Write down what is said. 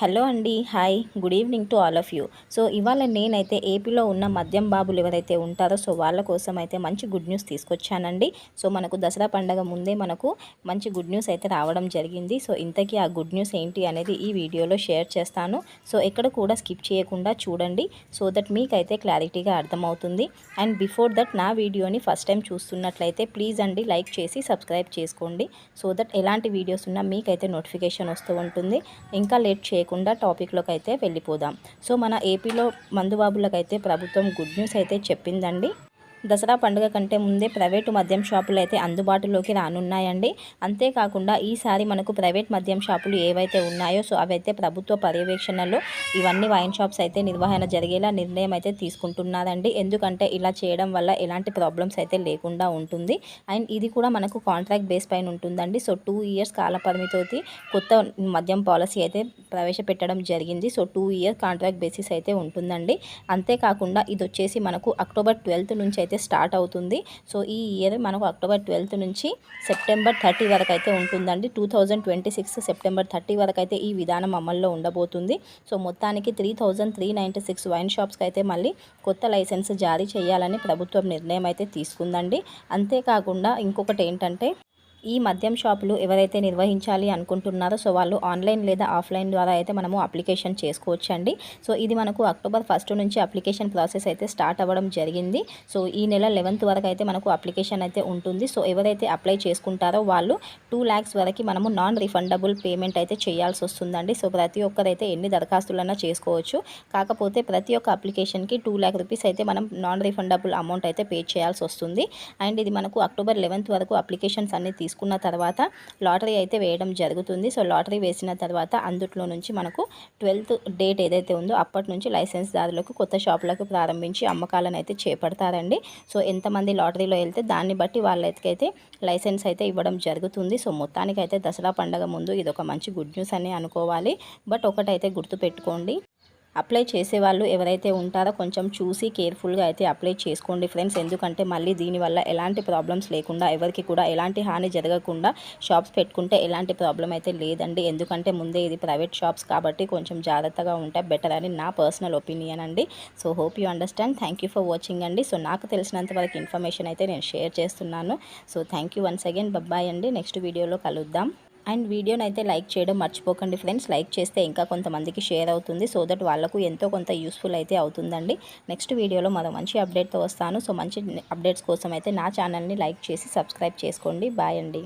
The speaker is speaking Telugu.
హలో అండి hi good evening to all of you. So ఇవాళ నేనైతే ఏపీలో ఉన్న మద్యం బాబులు ఎవరైతే ఉంటారో సో వాళ్ళ కోసం అయితే మంచి గుడ్ న్యూస్ తీసుకొచ్చానండి. సో మనకు దసరా పండగ ముందే మనకు మంచి గుడ్ న్యూస్ అయితే రావడం జరిగింది. సో ఇంతకీ ఆ గుడ్ న్యూస్ ఏంటి అనేది ఈ వీడియోలో షేర్ చేస్తాను. సో ఎక్కడ కూడా స్కిప్ చేయకుండా చూడండి. సో దట్ మీకైతే క్లారిటీగా అర్థమవుతుంది. అండ్ బిఫోర్ దట్ నా వీడియోని ఫస్ట్ టైం చూస్తున్నట్లయితే ప్లీజ్ అండి లైక్ చేసి సబ్స్క్రైబ్ చేసుకోండి. సో దట్ ఎలాంటి వీడియోస్ ఉన్నా మీకైతే నోటిఫికేషన్ వస్తూ ఉంటుంది. ఇంకా లేట్ చేయ లేకుండా టాపిక్లోకి అయితే వెళ్ళిపోదాం. సో మన ఏపీలో మందుబాబులకైతే ప్రభుత్వం గుడ్ న్యూస్ అయితే చెప్పిందండి. దసరా పండుగ కంటే ముందే ప్రైవేటు మద్యం షాపులు అయితే అందుబాటులోకి రానున్నాయండి. అంతేకాకుండా ఈసారి మనకు ప్రైవేట్ మద్యం షాపులు ఏవైతే ఉన్నాయో సో అవైతే ప్రభుత్వ పర్యవేక్షణలో ఇవన్నీ వైన్ షాప్స్ అయితే నిర్వహణ జరిగేలా నిర్ణయం అయితే తీసుకుంటున్నారండి. ఎందుకంటే ఇలా చేయడం వల్ల ఎలాంటి ప్రాబ్లమ్స్ అయితే లేకుండా ఉంటుంది. అండ్ ఇది కూడా మనకు కాంట్రాక్ట్ బేస్ పైన ఉంటుందండి. సో టూ ఇయర్స్ కాల పరిమితితోటి కొత్త మద్యం పాలసీ అయితే ప్రవేశపెట్టడం జరిగింది. So two years contract basis అయితే ఉంటుందండి. అంతేకాకుండా ఇది వచ్చేసి మనకు అక్టోబర్ ట్వెల్త్ నుంచి అయితే స్టార్ట్ అవుతుంది. సో ఈ ఇయర్ మనకు అక్టోబర్ ట్వెల్త్ నుంచి సెప్టెంబర్ థర్టీ వరకు అయితే ఉంటుందండి. Two thousand twenty six September thirty వరకు అయితే ఈ విధానం అమల్లో ఉండబోతుంది. సో మొత్తానికి three thousand three ninety six wine షాప్స్కి అయితే మళ్ళీ కొత్త లైసెన్స్ జారీ చేయాలని ప్రభుత్వం నిర్ణయం అయితే తీసుకుందండి. అంతేకాకుండా ఇంకొకటి ఏంటంటే ఈ మద్యం షాపులు ఎవరైతే నిర్వహించాలి అనుకుంటున్నారో సో వాళ్ళు ఆన్లైన్ లేదా ఆఫ్లైన్ ద్వారా అయితే మనము అప్లికేషన్ చేసుకోవచ్చు అండి సో ఇది మనకు అక్టోబర్ ఫస్ట్ నుంచి అప్లికేషన్ ప్రాసెస్ అయితే స్టార్ట్ అవ్వడం జరిగింది. సో ఈ నెల లెవెన్త్ వరకు అయితే మనకు అప్లికేషన్ అయితే ఉంటుంది. సో ఎవరైతే అప్లై చేసుకుంటారో వాళ్ళు టూ ల్యాక్స్ వరకు మనము నాన్ రిఫండబుల్ పేమెంట్ అయితే చేయాల్సి వస్తుందండి. సో ప్రతి ఒక్కరైతే ఎన్ని దరఖాస్తులన్నా చేసుకోవచ్చు. కాకపోతే ప్రతి ఒక్క అప్లికేషన్కి టూ ల్యాక్ రూపీస్ అయితే మనం నాన్ రిఫండబుల్ అమౌంట్ అయితే పే చేయాల్సి వస్తుంది. అండ్ ఇది మనకు అక్టోబర్ లెవెన్త్ వరకు అప్లికేషన్స్ అన్ని తీసుకు తీసుకున్న తర్వాత లాటరీ అయితే వేయడం జరుగుతుంది. సో లాటరీ వేసిన తర్వాత అందుట్లో నుంచి మనకు ట్వెల్త్ డేట్ ఏదైతే ఉందో అప్పటి నుంచి లైసెన్స్ దారులకు కొత్త షాపులకు ప్రారంభించి అమ్మకాలను అయితే చేపడతారండి. సో ఎంతమంది లాటరీలో వెళ్తే దాన్ని బట్టి వాళ్ళకైతే లైసెన్స్ అయితే ఇవ్వడం జరుగుతుంది. సో మొత్తానికి అయితే దసరా పండగ ముందు ఇది ఒక మంచి గుడ్ న్యూస్ అని అనుకోవాలి. బట్ ఒకటైతే గుర్తుపెట్టుకోండి. అప్లై చేసే వాళ్ళు ఎవరైతే ఉంటారో కొంచెం చూసి కేర్ఫుల్గా అయితే అప్లై చేసుకోండి ఫ్రెండ్స్. ఎందుకంటే మళ్ళీ దీనివల్ల ఎలాంటి ప్రాబ్లమ్స్ లేకుండా ఎవరికి కూడా ఎలాంటి హాని జరగకుండా షాప్స్ పెట్టుకుంటే ఎలాంటి ప్రాబ్లం అయితే లేదండి. ఎందుకంటే ముందే ఇది ప్రైవేట్ షాప్స్ కాబట్టి కొంచెం జాగ్రత్తగా ఉంటే బెటర్ అని నా పర్సనల్ ఒపీనియన్ అండి. So hope you understand. Thank for watching అండి. సో నాకు తెలిసినంత వరకు ఇన్ఫర్మేషన్ అయితే నేను షేర్ చేస్తున్నాను. So thank you once again. Bye bye అండి. నెక్స్ట్ వీడియోలో కలుద్దాం. అండ్ వీడియోని అయితే లైక్ చేయడం మర్చిపోకండి ఫ్రెండ్స్. లైక్ చేస్తే ఇంకా కొంతమందికి షేర్ అవుతుంది. సో దట్ వాళ్ళకు ఎంతో కొంత యూస్ఫుల్ అయితే అవుతుందండి. నెక్స్ట్ వీడియోలో మరో మంచి అప్డేట్తో వస్తాను. సో మంచి అప్డేట్స్ కోసం అయితే నా ఛానల్ని లైక్ చేసి సబ్స్క్రైబ్ చేసుకోండి. బాయ్ అండి.